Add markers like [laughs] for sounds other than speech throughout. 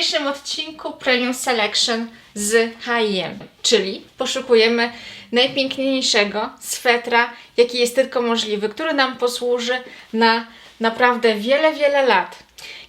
dzisiejszym odcinku Premium Selection z H&M, czyli poszukujemy najpiękniejszego swetra, jaki jest tylko możliwy, który nam posłuży na naprawdę wiele, wiele lat.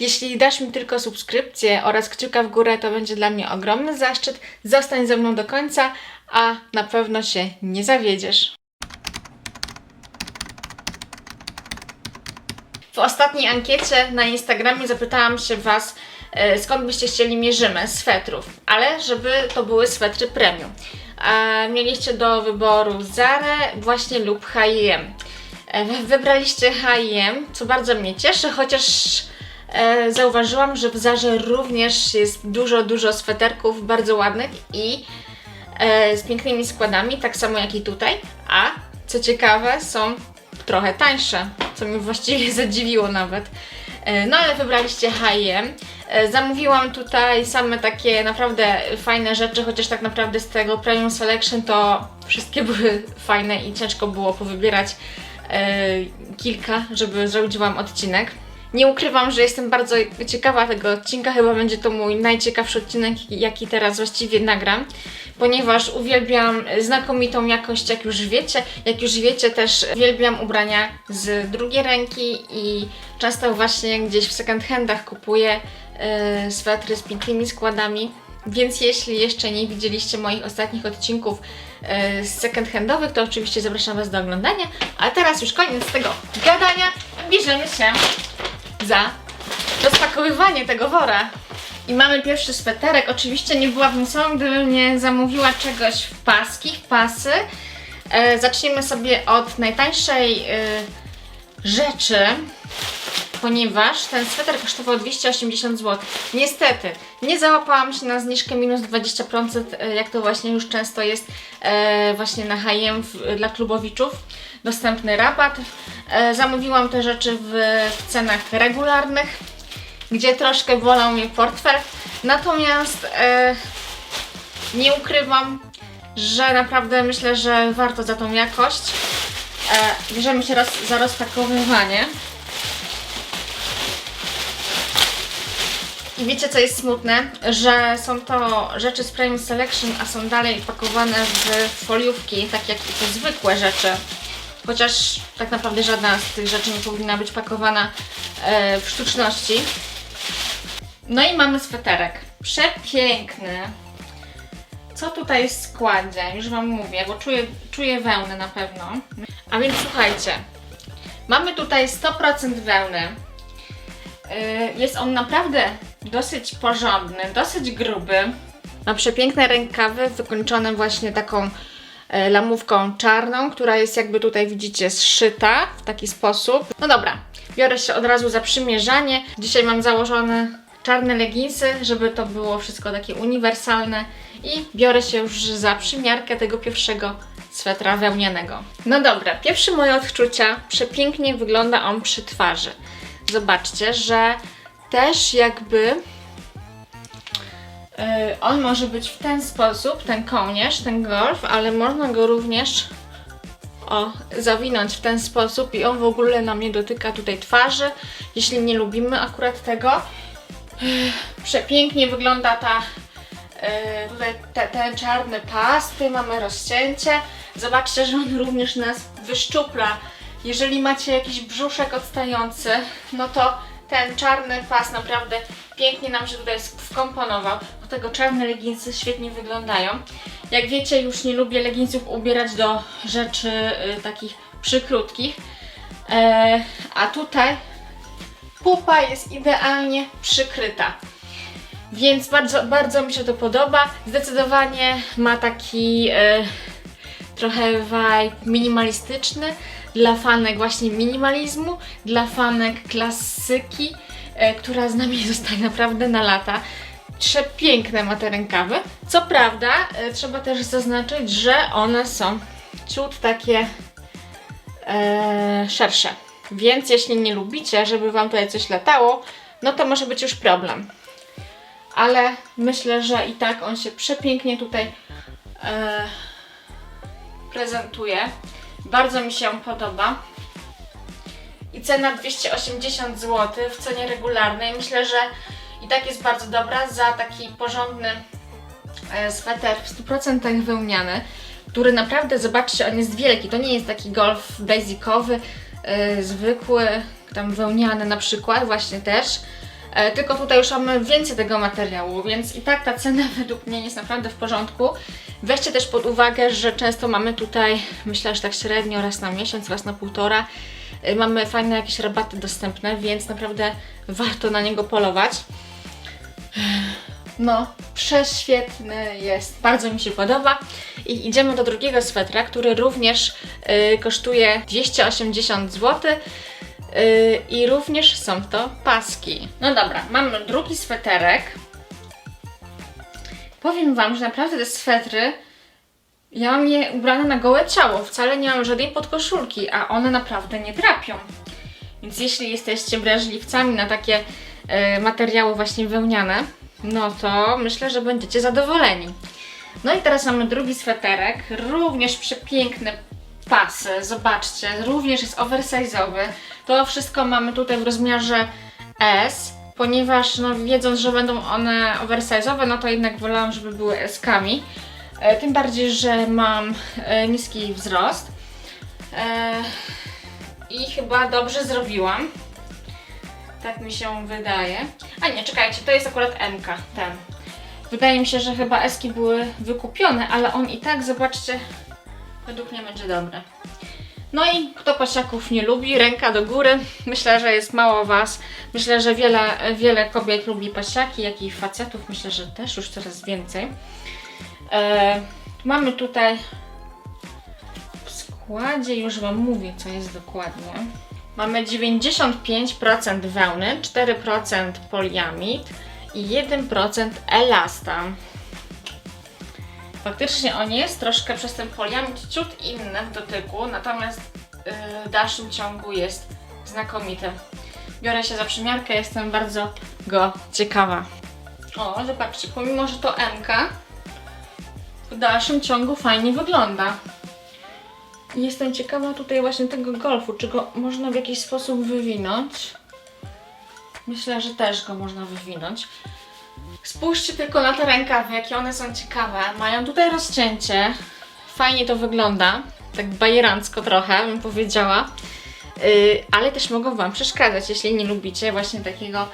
Jeśli dasz mi tylko subskrypcję oraz kciuka w górę, to będzie dla mnie ogromny zaszczyt. Zostań ze mną do końca, a na pewno się nie zawiedziesz. W ostatniej ankiecie na Instagramie zapytałam się Was, skąd byście chcieli mierzymy swetrów, ale żeby to były swetry premium. Mieliście do wyboru Zara właśnie lub H&M. E, wy- Wybraliście H&M, co bardzo mnie cieszy, chociaż e, zauważyłam, że w Zarze również jest dużo, dużo sweterków bardzo ładnych i e, z pięknymi składami, tak samo jak i tutaj, a co ciekawe są trochę tańsze, co mnie właściwie [laughs] zadziwiło nawet. E, No ale wybraliście H&M. E, Zamówiłam tutaj same takie naprawdę fajne rzeczy, chociaż tak naprawdę z tego Premium Selection to wszystkie [laughs] były fajne i ciężko było powybierać e, kilka, żeby zrobić Wam odcinek. Nie ukrywam, że jestem bardzo ciekawa tego odcinka. Chyba będzie to mój najciekawszy odcinek, jaki teraz właściwie nagram, ponieważ uwielbiam znakomitą jakość, jak już wiecie. Jak już wiecie, też uwielbiam ubrania z drugiej ręki i często właśnie gdzieś w second handach kupuję e, swetry z pięknymi składami. Więc jeśli jeszcze nie widzieliście moich ostatnich odcinków e, z second handowych, to oczywiście zapraszam Was do oglądania. A teraz już koniec tego gadania. Bierzemy się za rozpakowywanie tego wora. I mamy pierwszy sweterek. Oczywiście nie byłabym sobą, gdybym nie zamówiła czegoś w paski, w pasy. E, zacznijmy sobie od najtańszej e, rzeczy, ponieważ ten sweter kosztował 280 zł. Niestety, nie załapałam się na zniżkę minus 20%, e, jak to właśnie już często jest e, właśnie na H&M dla klubowiczów. Dostępny rabat. E, zamówiłam te rzeczy w, w cenach regularnych, gdzie troszkę bolał mnie portfel. Natomiast e, nie ukrywam, że naprawdę myślę, że warto za tą jakość. E, bierzemy się roz, za rozpakowywanie. I wiecie co jest smutne? Że są to rzeczy z Premium Selection, a są dalej pakowane w foliówki, tak jak i te zwykłe rzeczy. Chociaż tak naprawdę żadna z tych rzeczy nie powinna być pakowana e, w sztuczności. No i mamy sweterek. Przepiękny. Co tutaj jest w składzie? Już Wam mówię, bo czuję, czuję wełnę na pewno. A więc słuchajcie, mamy tutaj 100% wełny. Yy, Jest on naprawdę dosyć porządny, dosyć gruby. Ma przepiękne rękawy wykończone właśnie taką e, lamówką czarną, która jest jakby tutaj widzicie zszyta w taki sposób. No dobra, biorę się od razu za przymierzanie. Dzisiaj mam założone czarne leginsy, żeby to było wszystko takie uniwersalne i biorę się już za przymiarkę tego pierwszego swetra wełnianego. No dobra, pierwsze moje odczucia, przepięknie wygląda on przy twarzy. Zobaczcie, że też jakby Yy, on może być w ten sposób, ten kołnierz, ten golf, ale można go również o, zawinąć w ten sposób i on w ogóle nam nie dotyka tutaj twarzy, jeśli nie lubimy akurat tego. Yy, Przepięknie wygląda ta yy, tutaj te, ten czarny pas, tu mamy rozcięcie. Zobaczcie, że on również nas wyszczupla. Jeżeli macie jakiś brzuszek odstający, no to ten czarny pas naprawdę pięknie nam się tutaj wkomponował. Do tego czarne leginsy świetnie wyglądają. Jak wiecie, już nie lubię leginsów ubierać do rzeczy y, takich przykrótkich. E, a tutaj pupa jest idealnie przykryta. Więc bardzo, bardzo mi się to podoba. Zdecydowanie ma taki e, trochę vibe minimalistyczny dla fanek właśnie minimalizmu, dla fanek klasyki, e, która z nami [laughs] zostaje naprawdę na lata. Przepiękne ma te rękawy. Co prawda, e, trzeba też zaznaczyć, że one są ciut takie e, szersze. Więc jeśli nie lubicie, żeby Wam tutaj coś latało, no to może być już problem. Ale myślę, że i tak on się przepięknie tutaj e, prezentuje. Bardzo mi się podoba. I cena 280 zł w cenie regularnej. Myślę, że I tak jest bardzo dobra za taki porządny e, sweter w 100% wełniany, który naprawdę, zobaczcie, on jest wielki. To nie jest taki golf basicowy, e, zwykły, tam wełniany na przykład, właśnie też. E, tylko tutaj już mamy więcej tego materiału, więc i tak ta cena [laughs] według mnie jest naprawdę w porządku. Weźcie też pod uwagę, że często mamy tutaj, myślę, że tak średnio raz na miesiąc, raz na półtora, y, mamy fajne jakieś rabaty dostępne, więc naprawdę warto na niego polować. No, prześwietny jest, bardzo mi się podoba. I idziemy do drugiego swetra, który również y, kosztuje 280 zł. y, I również są to paski. No dobra, mamy drugi sweterek. Powiem Wam, że naprawdę te swetry, ja mam je ubrane na gołe ciało, wcale nie mam żadnej podkoszulki, a one naprawdę nie drapią. Więc jeśli jesteście wrażliwcami na takie e, materiały właśnie wełniane, no to myślę, że będziecie zadowoleni. No i teraz mamy drugi sweterek, również przepiękne pasy, zobaczcie, również jest oversize'owy. To wszystko mamy tutaj w rozmiarze S, ponieważ no, wiedząc, że będą one oversize'owe, no to jednak wolałam, żeby były S-kami. E, tym bardziej, że mam e, niski wzrost. E, I chyba dobrze zrobiłam. Tak mi się wydaje. A nie, czekajcie, to jest akurat MK, ten. Wydaje mi się, że chyba Eski były wykupione, ale on i tak, zobaczcie, według mnie będzie dobry. No i kto pasiaków nie lubi, ręka do góry. Myślę, że jest mało Was. Myślę, że wiele, wiele kobiet lubi pasiaki, jak i facetów. Myślę, że też już coraz więcej. E, mamy tutaj w składzie, już Wam mówię, co jest dokładnie. Mamy 95% wełny, 4% poliamid i 1% elastan. Faktycznie on jest troszkę przez ten poliamid ciut inny w dotyku, natomiast yy, w dalszym ciągu jest znakomity. Biorę się za przymiarkę, jestem bardzo go ciekawa. O, zobaczcie, pomimo, że to MK, w dalszym ciągu fajnie wygląda. Jestem ciekawa tutaj właśnie tego golfu, czy go można w jakiś sposób wywinąć. Myślę, że też go można wywinąć. Spójrzcie tylko na te rękawy, jakie one są ciekawe. Mają tutaj rozcięcie. Fajnie to wygląda. Tak bajerancko trochę, bym powiedziała. Yy, ale też mogą Wam przeszkadzać, jeśli nie lubicie właśnie takiego,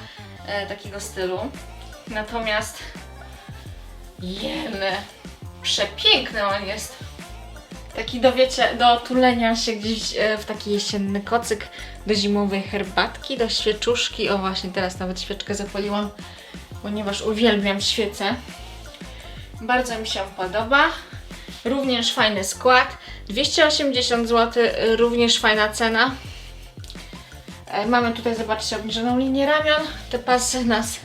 e, takiego stylu. Natomiast jeny, przepiękny on jest. Taki do, wiecie, do tulenia się gdzieś e, w taki jesienny kocyk, do zimowej herbatki, do świeczuszki. O właśnie, teraz nawet świeczkę zapaliłam, ponieważ uwielbiam świece. Bardzo mi się podoba. Również fajny skład. 280 zł, również fajna cena. E, Mamy tutaj, zobaczcie, obniżoną linię ramion. Te pasy nas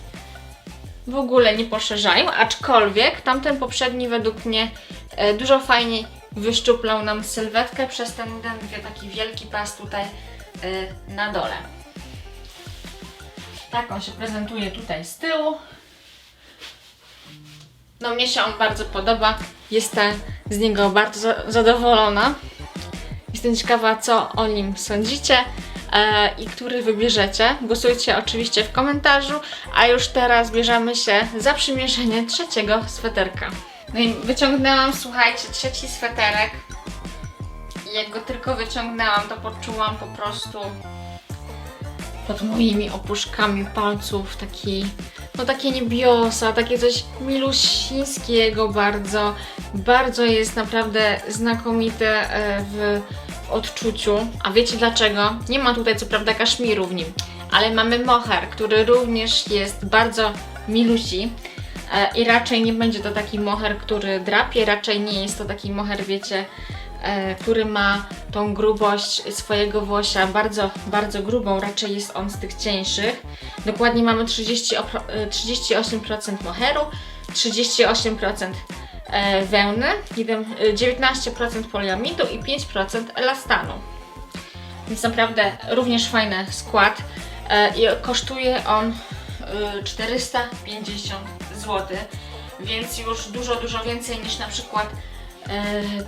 w ogóle nie poszerzają, aczkolwiek tamten poprzedni według mnie e, dużo fajniej wyszczuplał nam sylwetkę przez ten jeden taki wielki pas tutaj e, na dole. Tak on się prezentuje tutaj z tyłu. No mnie się on bardzo podoba. Jestem z niego bardzo za- zadowolona. Jestem ciekawa, co o nim sądzicie e, i który wybierzecie. Głosujcie oczywiście w komentarzu, a już teraz bierzemy się za przymierzenie trzeciego sweterka. No i wyciągnęłam, słuchajcie, trzeci sweterek. I jak go tylko wyciągnęłam, to poczułam po prostu pod moimi opuszkami palców taki, no takie niebiosa, takie coś milusińskiego bardzo. Bardzo jest naprawdę znakomite e, w, odczuciu. A wiecie dlaczego? Nie ma tutaj co prawda kaszmiru w nim, ale mamy mohair, który również jest bardzo milusi. E, I raczej nie będzie to taki mohair, który drapie, raczej nie jest to taki mohair, wiecie, który ma tą grubość swojego włosia bardzo, bardzo grubą, raczej jest on z tych cieńszych. Dokładnie mamy 30, opro- e, 38% moheru, 38% e, wełny, jeden- e, 19% poliamidu i 5% elastanu. Więc naprawdę również fajny skład e, i kosztuje on e, 450 zł, więc już dużo, dużo więcej niż na przykład e,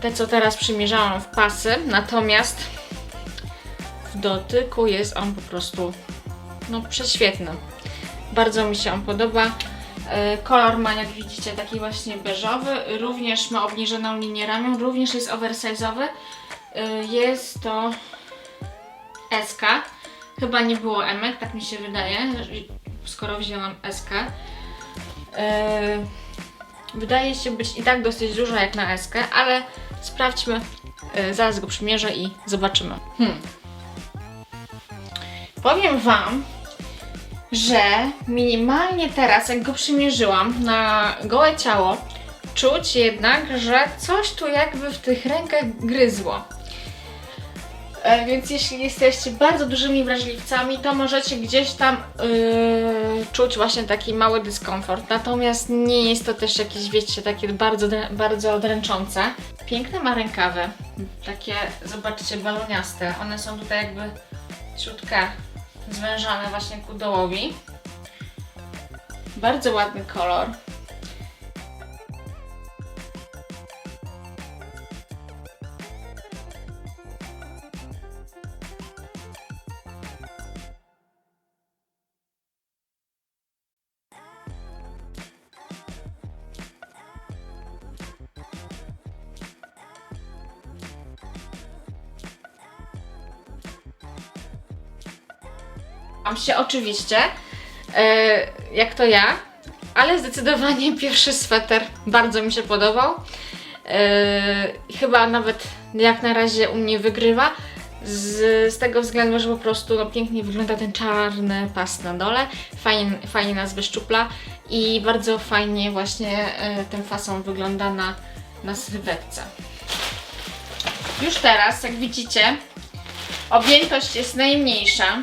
te, co teraz przymierzałam w pasy. Natomiast w dotyku jest on po prostu no prześwietny. Bardzo mi się on podoba. E, Kolor ma, jak widzicie, taki właśnie beżowy. Również ma obniżoną linię ramion. Również jest oversize'owy. E, Jest to SK. Chyba nie było emek, tak mi się wydaje, skoro wzięłam SK. Wydaje się być i tak dosyć duża jak na SK, ale sprawdźmy. E, Zaraz go przymierzę i zobaczymy. Hmm. Powiem Wam, że minimalnie teraz, jak go przymierzyłam na gołe ciało, czuć jednak, że coś tu jakby w tych rękach gryzło. E, Więc jeśli jesteście bardzo dużymi wrażliwcami, to możecie gdzieś tam yy, czuć właśnie taki mały dyskomfort. Natomiast nie jest to też jakieś, wiecie, takie bardzo, bardzo dręczące. Piękne ma rękawy. Takie, zobaczcie, baloniaste. One są tutaj jakby ciutkę zwężane właśnie ku dołowi. Bardzo ładny kolor. Mam się oczywiście, e, jak to ja, ale zdecydowanie [laughs] pierwszy sweter bardzo mi się podobał. E, chyba nawet jak na razie u mnie wygrywa. Z, z tego względu, że po prostu no, pięknie wygląda ten czarny pas na dole, fajnie, fajnie nas wyszczupla i bardzo fajnie właśnie e, ten fason wygląda na, na sylwetce. Już teraz, jak widzicie, objętość jest najmniejsza,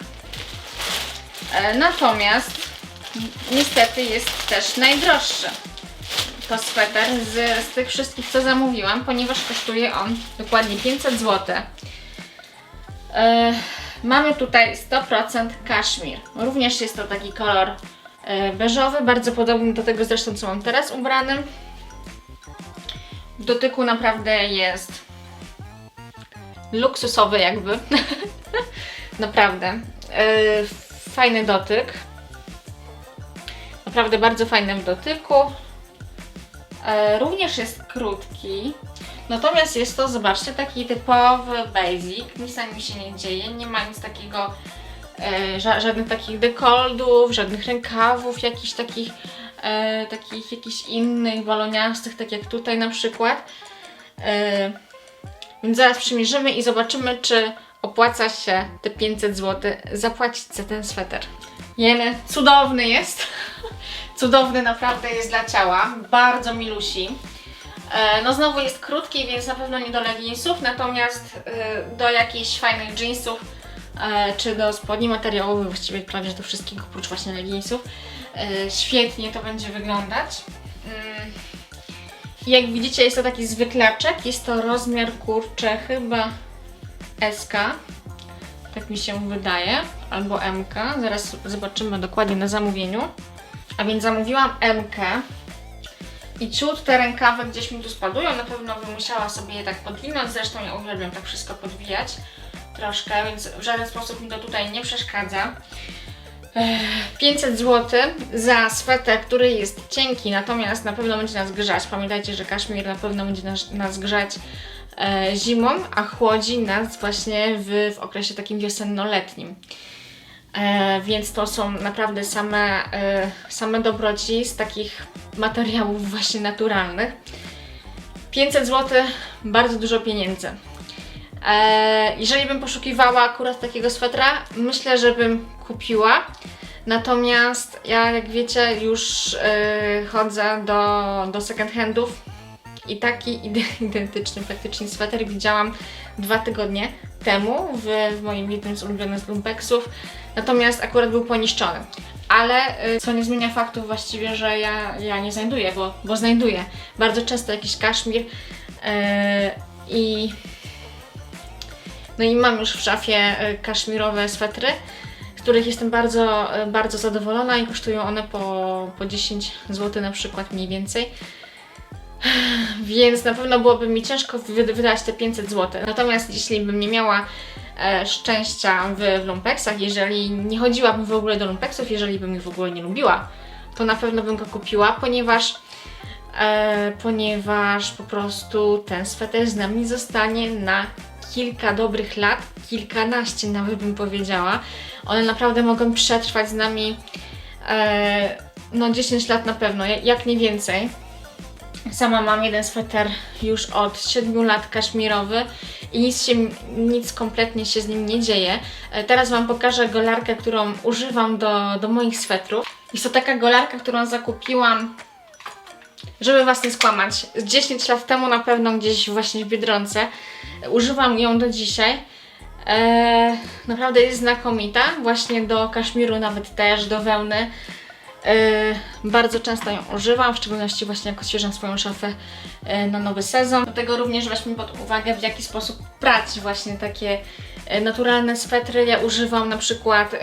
Natomiast niestety jest też najdroższy. To sweter z, z tych wszystkich, co zamówiłam, ponieważ kosztuje on dokładnie 500 zł. E, mamy tutaj 100% kaszmir. Również jest to taki kolor e, beżowy, bardzo podobny do tego zresztą, co mam teraz ubrany. W dotyku naprawdę jest luksusowy jakby. [laughs] naprawdę. E, fajny dotyk. Naprawdę bardzo fajny w dotyku. E, również jest krótki. Natomiast jest to, zobaczcie, taki typowy basic. Nic na nim się nie dzieje. Nie ma nic takiego, e, ża żadnych takich dekoldów, żadnych rękawów, jakichś takich, e, takich jakichś innych baloniastych, tak jak tutaj na przykład. Więc zaraz przymierzymy i zobaczymy, czy opłaca się te 500 zł zapłacić za ten sweter. Jene, cudowny jest. [laughs] cudowny naprawdę jest dla ciała. Bardzo milusi. E, No znowu jest krótki, więc na pewno nie do leginsów, natomiast e, do jakichś fajnych jeansów e, czy do spodni materiałowych, właściwie prawie do wszystkich oprócz właśnie leginsów, świetnie to będzie wyglądać. Mm. Jak widzicie jest to taki zwyklaczek, jest to rozmiar kurczę chyba SK, tak mi się wydaje, albo MK, zaraz zobaczymy dokładnie na zamówieniu. A więc zamówiłam MK i ciut te rękawy gdzieś mi tu spadują, na pewno bym musiała sobie je tak podwinąć, zresztą ja uwielbiam tak wszystko podwijać troszkę, więc w żaden sposób mi to tutaj nie przeszkadza. Ech, 500 zł za sweter, który jest cienki, natomiast na pewno będzie nas grzać. Pamiętajcie, że kaszmir na pewno będzie nas, nas grzać zimą, a chłodzi nas właśnie w, w okresie takim wiosenno-letnim. E, więc to są naprawdę same, e, same dobroci z takich materiałów właśnie naturalnych. 500 zł, bardzo dużo pieniędzy. E, jeżeli bym poszukiwała akurat takiego swetra, myślę, że bym kupiła. Natomiast ja, jak wiecie, już e, chodzę do, do second handów i taki ide- [laughs] identyczny praktycznie sweter widziałam dwa tygodnie temu w, w moim jednym z ulubionych lumpeksów. Natomiast akurat był poniszczony. Ale y, co nie zmienia faktu właściwie, że ja, ja nie znajduję, bo, bo znajduję bardzo często jakiś kaszmir yy, i no i mam już w szafie y, kaszmirowe swetry, z których jestem bardzo, y, bardzo zadowolona i kosztują one po, po 10 zł na przykład mniej więcej. Więc na pewno byłoby mi ciężko wy- wydać te 500 zł. Natomiast jeśli bym nie miała e, szczęścia w, w lumpeksach. Jeżeli nie chodziłabym w ogóle do lumpeksów, jeżeli bym ich w ogóle nie lubiła, to na pewno bym go kupiła, ponieważ e, ponieważ po prostu ten sweter z nami zostanie na kilka dobrych lat, kilkanaście nawet bym powiedziała. One naprawdę mogą przetrwać z nami e, no 10 lat na pewno, jak nie więcej. Sama mam jeden sweter już od 7 lat kaszmirowy i nic, się, nic kompletnie się z nim nie dzieje. E, Teraz Wam pokażę golarkę, którą używam do, do moich swetrów. Jest to taka golarka, którą zakupiłam, żeby Was nie skłamać, z 10 lat temu na pewno gdzieś właśnie w Biedronce. Używam ją do dzisiaj. E, naprawdę jest znakomita, właśnie do kaszmiru nawet też, do wełny. E, bardzo często ją używam, w szczególności właśnie jak odświeżam swoją szafę e, na nowy sezon. Do tego również weźmy pod uwagę, w jaki sposób prać właśnie takie e, naturalne swetry. Ja używam na przykład e,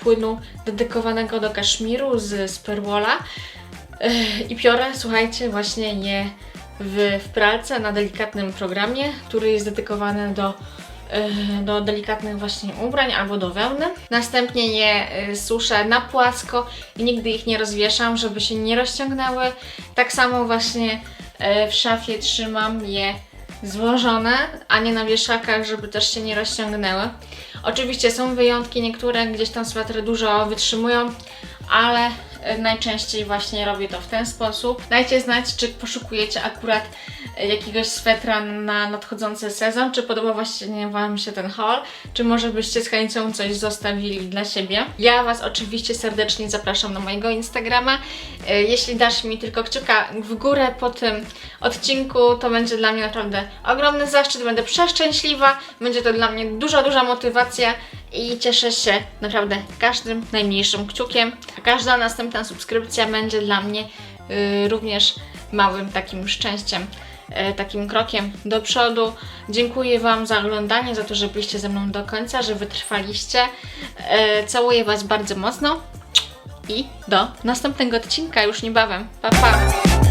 płynu dedykowanego do kaszmiru z, z perwola e, i piorę, słuchajcie, właśnie je w, w pralce na delikatnym programie, który jest dedykowany do do delikatnych właśnie ubrań albo do wełny. Następnie je e, suszę na płasko i nigdy ich nie rozwieszam, żeby się nie rozciągnęły. Tak samo właśnie e, w szafie trzymam je złożone, a nie na wieszakach, żeby też się nie rozciągnęły. Oczywiście są wyjątki, niektóre gdzieś tam swetry dużo wytrzymują, ale najczęściej właśnie robię to w ten sposób. Dajcie znać, czy poszukujecie akurat e, jakiegoś swetra na nadchodzący sezon, czy podoba właśnie Wam się ten haul, czy może byście z chęcią coś zostawili dla siebie. Ja Was oczywiście serdecznie zapraszam na mojego Instagrama. E, Jeśli dasz mi tylko kciuka w górę po tym odcinku, to będzie dla mnie naprawdę ogromny zaszczyt, będę przeszczęśliwa, będzie to dla mnie duża, duża motywacja i cieszę się naprawdę każdym najmniejszym kciukiem. A każda następna subskrypcja będzie dla mnie y, również małym takim szczęściem, y, takim krokiem do przodu. Dziękuję Wam za oglądanie, za to, że byliście ze mną do końca, że wytrwaliście. Y, całuję Was bardzo mocno i do następnego odcinka już niebawem. Pa, pa!